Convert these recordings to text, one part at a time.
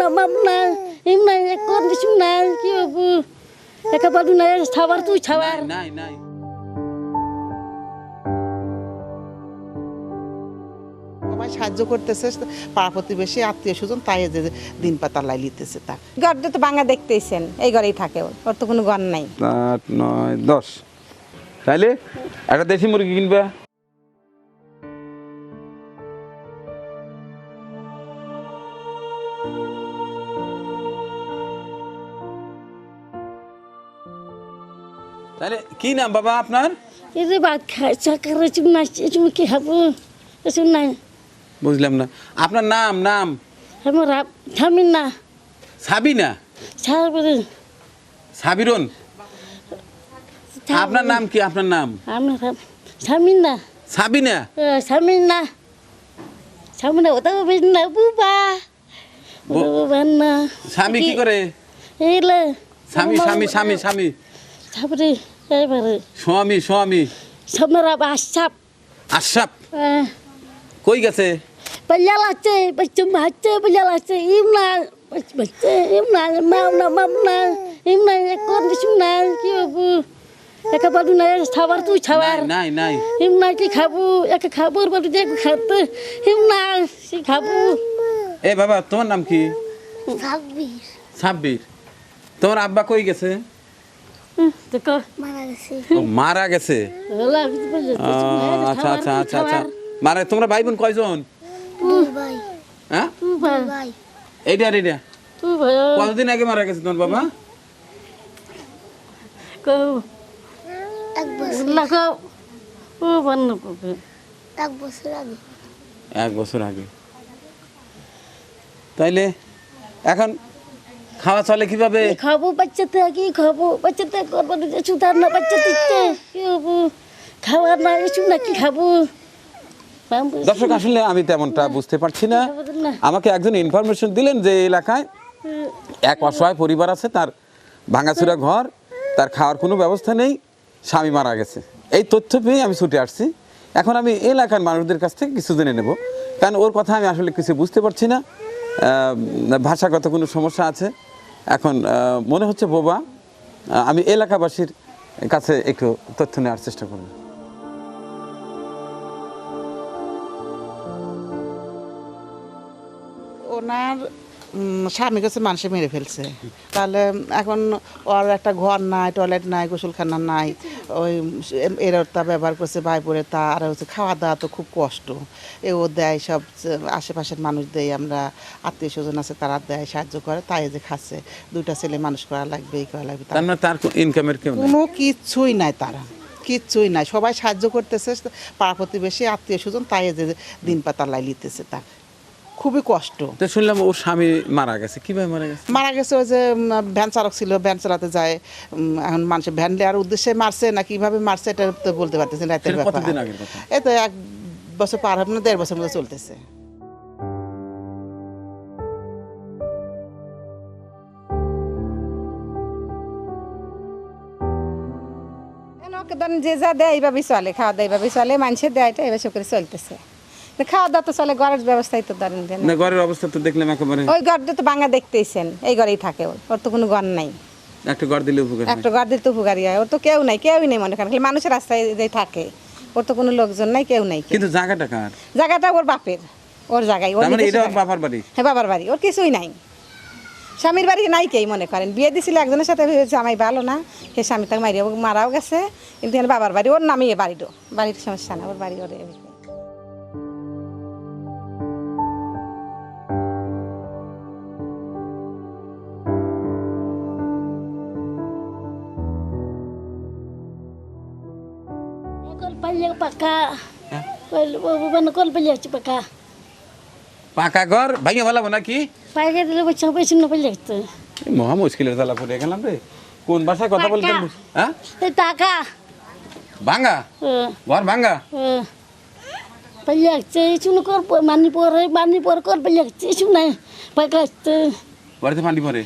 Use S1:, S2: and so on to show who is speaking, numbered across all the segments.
S1: না সাহায্য
S2: করতেছে পাড়া প্রতিবেশী আত্মীয় স্বজন তাই যে দিন পাতা লাই লিতেছে তা
S3: ঘর তো বাংলা দেখতেইছেন এই ঘরেই থাকে ওর তো কোনো ঘর নাই
S4: আট নয় দশ তাইলে একটা দেশি মুরগি কিনবে কি নাম বাবা আপনার বুঝলাম না আপনার নাম নাম নাম কি নাম না না স্বামী কি করে স্বামী স্বামী স্বামী স্বামী এবারে স্বামী স্বামী
S1: সমরাব আশাপ
S4: আশাপ কই গেছে
S1: বলিয়াল আছে বাচ্চা মাছে বলিয়াল আছে ইমনা বাচ্চা ইমনা মামনা মামনা ইমনা কোন না কি বাবু একে বাদু না খাবার তুই খাবার নাই নাই হিমনা কি খাবো একে খাবার বাদু যে খাতে হিমনা কি খাবো
S4: এ বাবা তোমার নাম কি সাব্বির সাব্বির তোমার আব্বা কই গেছে মারা গেছে আচ্ছা, আচ্ছা আচ্ছা আচ্ছা আচ্ছা মারা মানে তোমরা ভাই বোন কয়জন এইটা কতদিন আগে মারা গেছে তোমার বাবা এক বছর আগে তাইলে এখন খাওয়া চলে কিভাবে
S1: খাবো বাচ্চাতে কি খাবো বাচ্চাতে করবো সুতার না বাচ্চা কি খাওয়ার না কিছু না কি খাবো
S4: দর্শক আসলে আমি তেমনটা বুঝতে পারছি না আমাকে একজন ইনফরমেশন দিলেন যে এলাকায় এক অসহায় পরিবার আছে তার ভাঙাচুরা ঘর তার খাওয়ার কোনো ব্যবস্থা নেই স্বামী মারা গেছে এই তথ্য পেয়ে আমি ছুটে আসছি এখন আমি এলাকার মানুষদের কাছ থেকে কিছু জেনে নেব কারণ ওর কথা আমি আসলে কিছু বুঝতে পারছি না ভাষাগত কোনো সমস্যা আছে এখন মনে হচ্ছে বোবা আমি এলাকাবাসীর কাছে একটু তথ্য নেওয়ার চেষ্টা করব
S2: ওনার স্বামী কাছে মানুষে মেরে ফেলছে তাহলে এখন ওর একটা ঘর নাই টয়লেট নাই গোসলখানা নাই ওই এর তা ব্যবহার করছে ভাই বোনের তা আর হচ্ছে খাওয়া দাওয়া তো খুব কষ্ট এ ও দেয় সব আশেপাশের মানুষ দেয় আমরা আত্মীয় স্বজন আছে তারা দেয় সাহায্য করে তাই যে খাচ্ছে দুইটা ছেলে মানুষ করা লাগবে এই করা লাগবে
S4: তার ইনকামের মানে কোনো
S2: কিছুই নাই তারা কিচ্ছুই নাই সবাই সাহায্য করতেছে পাড়া প্রতিবেশী আত্মীয় স্বজন তাই যে দিন পাতা লাই লিতেছে তা খুবই কষ্ট
S4: তো শুনলাম ওর স্বামী মারা গেছে কিভাবে মারা গেছে
S2: মারা গেছে ওই যে ভ্যান চালক ছিল ভ্যান চালাতে যায় এখন মানুষের ভ্যান নেওয়ার উদ্দেশ্যে মারছে না কিভাবে মারছে এটা তো বলতে পারতেছি রাতের ব্যাপার এই তো এক বছর পার হবে না দেড় বছর মতো চলতেছে
S3: যে যা দেয় এইভাবে চলে খাওয়া দেয় এইভাবে চলে মানুষের দেয়টা এবার করে চলতেছে খাওয়া দাওয়া তো চলে ওর
S4: মানুষের
S3: থাকে ওর তো লোকজন নাই কেউ নাই কিন্তু জায়গাটা ওর বাপের ওর জায়গায় মানে হ্যাঁ, বাবার বাড়ি ওর কিছুই নাই স্বামীর বাড়ি নাই কেই মনে করেন বিয়ে দিছিল একজনের সাথে জামাই ভালো না সে স্বামী তাকে মারিয়া মারাও গেছে কিন্তু বাবার বাড়ি ওর নামিয়ে বাড়িটো বাড়ির সমস্যা না ওর বাড়ি ওর
S1: পাকা মানে কল পেলে যাচ্ছে পাকা
S4: পাকা ঘর ভাঙে ভালো নাকি
S1: পাকা দিলে বলছে বেশি না পেলে যাচ্ছে
S4: মহা মুশকিলের জ্বালা পড়ে গেলাম রে কোন ভাষায় কথা বলতেন
S1: হ্যাঁ টাকা ভাঙা হ্যাঁ। ঘর ভাঙা পেলে যাচ্ছে চুন কর মানি পরে মানি পর কর পেলে যাচ্ছে চুন নাই পাকা যাচ্ছে
S4: বাড়িতে মানি পরে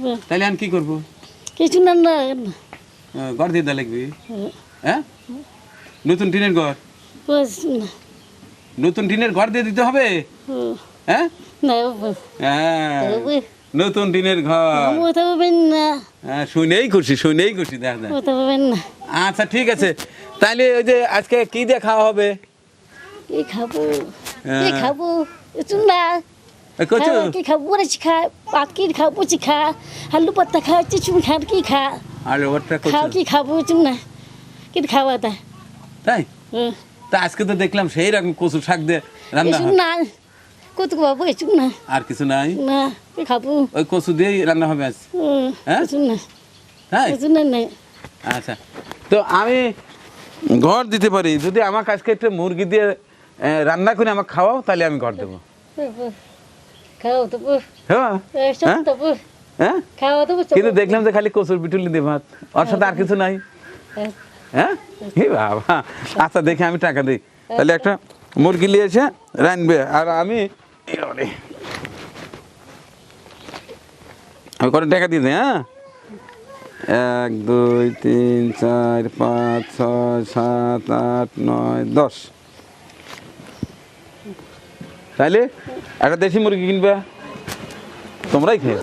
S4: হ্যাঁ, তাহলে আমি কি করবো কিছু না না ঘর দিয়ে দেওয়া লাগবে হ্যাঁ নতুন টিনের ঘর নতুন টিনের ঘর দিয়ে দিতে হবে হ্যাঁ হ্যাঁ নতুন টিনের ঘর হ্যাঁ, শুনেই খুশি শুনেই খুশি দেখা যায় আচ্ছা ঠিক আছে তাহলে ওই যে আজকে কি দিয়ে খাওয়া হবে
S1: কি খাবো কি হ্যাঁ। খাবো চুনা কচু হ্যাঁ, কি খাবো রে খা পাকির খাবো খা আলু পাতা খা চিচুন খা কি খা
S4: আর ওভারটা খাও
S1: কি খাবো চুম না কিন্তু খাওয়া তা
S4: তাই তা আজকে তো দেখলাম সেই রকম কচু শাক দিয়ে রান্না
S1: না কচু খাবো কিছু না আর কিছু নাই না কি খাবো
S4: ওই কচু দিয়েই রান্না হবে আজ হ্যাঁ শুন না হ্যাঁ কিছু না নাই আচ্ছা তো আমি ঘর দিতে পারি যদি আমার আজকে একটু মুরগি দিয়ে রান্না করে আমাকে খাওয়াও তাহলে আমি ঘর দেবো
S1: খাও তো হ্যাঁ
S4: হ্যাঁ কিন্তু দেখলাম যে খালি কচুর পিটুলি দিয়ে ভাত ওর সাথে আর কিছু নাই হ্যাঁ, হ্যাঁ? বাবা আচ্ছা দেখে আমি টাকা দিই তাহলে একটা মুরগি নিয়ে এসে রানবে আর আমি আমি করে টাকা দিই হ্যাঁ এক দুই তিন চার পাঁচ ছয় সাত আট নয় দশ তাহলে একটা দেশি মুরগি কিনবে তোমরাই খেয়ে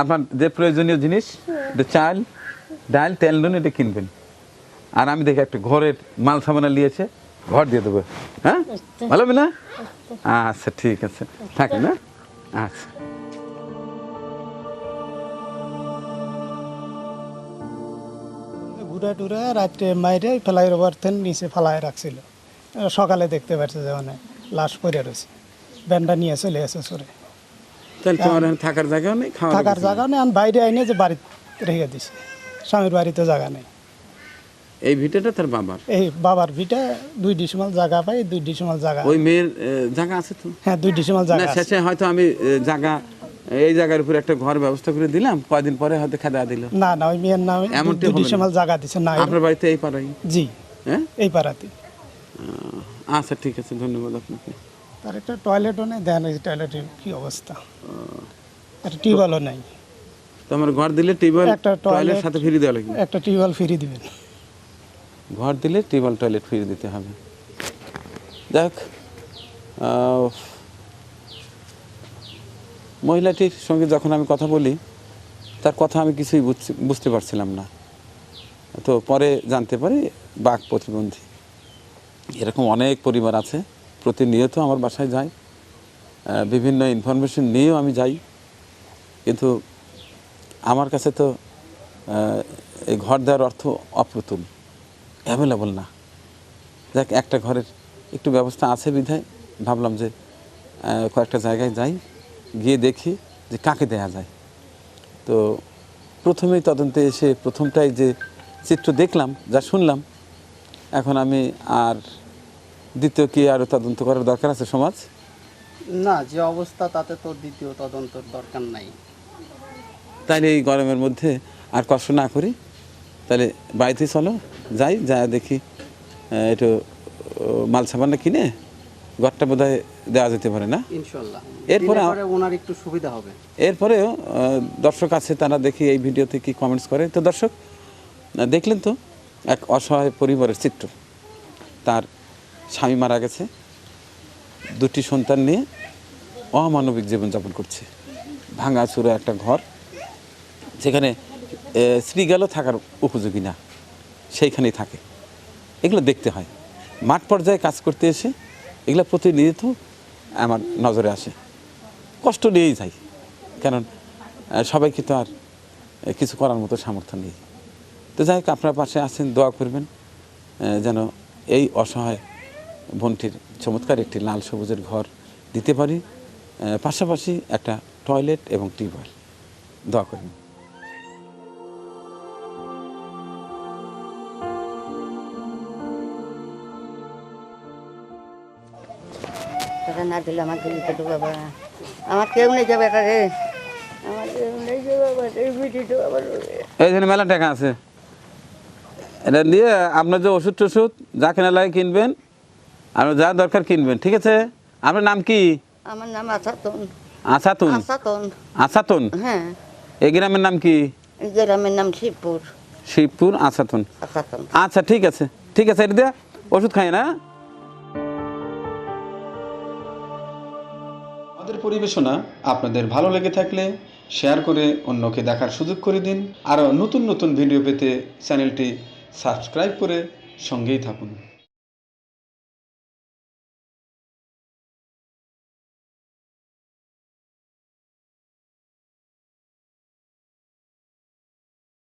S4: আপনার যে প্রয়োজনীয় জিনিস চাল ডাল তেল নুন এটা কিনবেন আর আমি দেখি একটা ঘরের মাল সামানা নিয়েছে ঘর দিয়ে দেবো হ্যাঁ ভালো হবে না আচ্ছা ঠিক আছে থাকে না হ্যাঁ? আচ্ছা
S2: ঘুরা টুরা রাত্রে মাইরে ফেলাই রবার নিচে ফেলায় রাখছিল সকালে দেখতে পাচ্ছে যে মানে লাশ পরে রয়েছে ব্যান্ডা নিয়ে চলে গেছে সরে
S4: তাহলে তোমার থাকার জায়গা নেই
S2: থাকার জায়গা নেই আমি বাইরে আইনে যে বাড়ি রেখে দিছি স্বামীর বাড়িতে জায়গা নেই
S4: এই ভিটাটা তার বাবার
S2: এই বাবার ভিটা দুই ডিসমাল জায়গা পাই দুই ডিসিমাল জায়গা
S4: ওই মেয়ের জায়গা আছে তো
S2: হ্যাঁ দুই ডিসমাল জায়গা
S4: শেষে হয়তো আমি জায়গা এই জায়গার উপরে একটা ঘর ব্যবস্থা করে দিলাম কয়দিন পরে হয়তো খাদা দিল
S2: না না ওই মেয়ের নামে এমন দুই ডিসিমাল জায়গা দিছে না
S4: আপনার বাড়িতে এই পাড়ায়
S2: জি হ্যাঁ এই পাড়াতে
S4: আচ্ছা ঠিক আছে ধন্যবাদ আপনাকে
S2: তার একটা টয়লেটও নেই দেখেন এই টয়লেটের কী অবস্থা একটা টিউবওয়েলও নেই
S4: তো আমার ঘর দিলে টিউবওয়েল একটা টয়লেট সাথে ফ্রি দেওয়া লাগবে
S2: একটা টিউবওয়েল ফ্রি দিবেন
S4: ঘর দিলে টিউবওয়েল টয়লেট ফ্রি দিতে হবে দেখ মহিলাটির সঙ্গে যখন আমি কথা বলি তার কথা আমি কিছুই বুঝতে পারছিলাম না তো পরে জানতে পারি বাঘ প্রতিবন্ধী এরকম অনেক পরিবার আছে প্রতিনিয়ত আমার বাসায় যাই বিভিন্ন ইনফরমেশন নিয়েও আমি যাই কিন্তু আমার কাছে তো এই ঘর দেওয়ার অর্থ অপ্রতুল অ্যাভেলেবল না যাক একটা ঘরের একটু ব্যবস্থা আছে বিধায় ভাবলাম যে কয়েকটা জায়গায় যাই গিয়ে দেখি যে কাকে দেয়া যায় তো প্রথমেই তদন্তে এসে প্রথমটাই যে চিত্র দেখলাম যা শুনলাম এখন আমি আর দ্বিতীয় কি আরও তদন্ত করার দরকার আছে সমাজ
S2: না যে অবস্থা তাতে তো দ্বিতীয় তদন্তর দরকার নাই
S4: তাহলে এই গরমের মধ্যে আর কষ্ট না করি তাহলে বাড়িতে চলো যাই যা দেখি একটু মাল সামান্য কিনে ঘরটা বোধ দেওয়া যেতে পারে না
S2: এরপরে ওনার একটু সুবিধা হবে
S4: এরপরেও দর্শক আছে তারা দেখি এই ভিডিওতে কি কমেন্টস করে তো দর্শক দেখলেন তো এক অসহায় পরিবারের চিত্র তার স্বামী মারা গেছে দুটি সন্তান নিয়ে অমানবিক জীবনযাপন করছে চুরা একটা ঘর যেখানে শ্রীগালও থাকার উপযোগী না সেইখানেই থাকে এগুলো দেখতে হয় মাঠ পর্যায়ে কাজ করতে এসে এগুলো প্রতিনিধিত্ব আমার নজরে আসে কষ্ট নিয়েই যাই কারণ সবাইকে তো আর কিছু করার মতো সামর্থ্য নেই তো যাই হোক আপনার পাশে আছেন দোয়া করবেন যেন এই অসহায় বোনটির চমৎকার একটি লাল সবুজের ঘর দিতে পারি পাশাপাশি একটা টয়লেট এবং টিউবওয়েল দোয়া করেন না কেউ নেই আমার কেউ নেই যাবে মেলা টাকা আছে এটা দিয়ে আপনার যে ওষুধ টষুধ যা কেনা লাগে কিনবেন আর যা দরকার কিনবেন ঠিক আছে আপনার নাম কি
S1: আমার নাম আসাতুন আসাতুন আসাতুন আসাতুন হ্যাঁ
S4: এই গ্রামের নাম কি
S1: এই গ্রামের নাম শিবপুর
S4: শিবপুর আসাতুন আসাতুন আচ্ছা ঠিক আছে ঠিক আছে এটা ওষুধ খাই না আমাদের পরিবেশনা আপনাদের ভালো লেগে থাকলে শেয়ার করে অন্যকে দেখার সুযোগ করে দিন আরও নতুন নতুন ভিডিও পেতে চ্যানেলটি সাবস্ক্রাইব করে সঙ্গেই থাকুন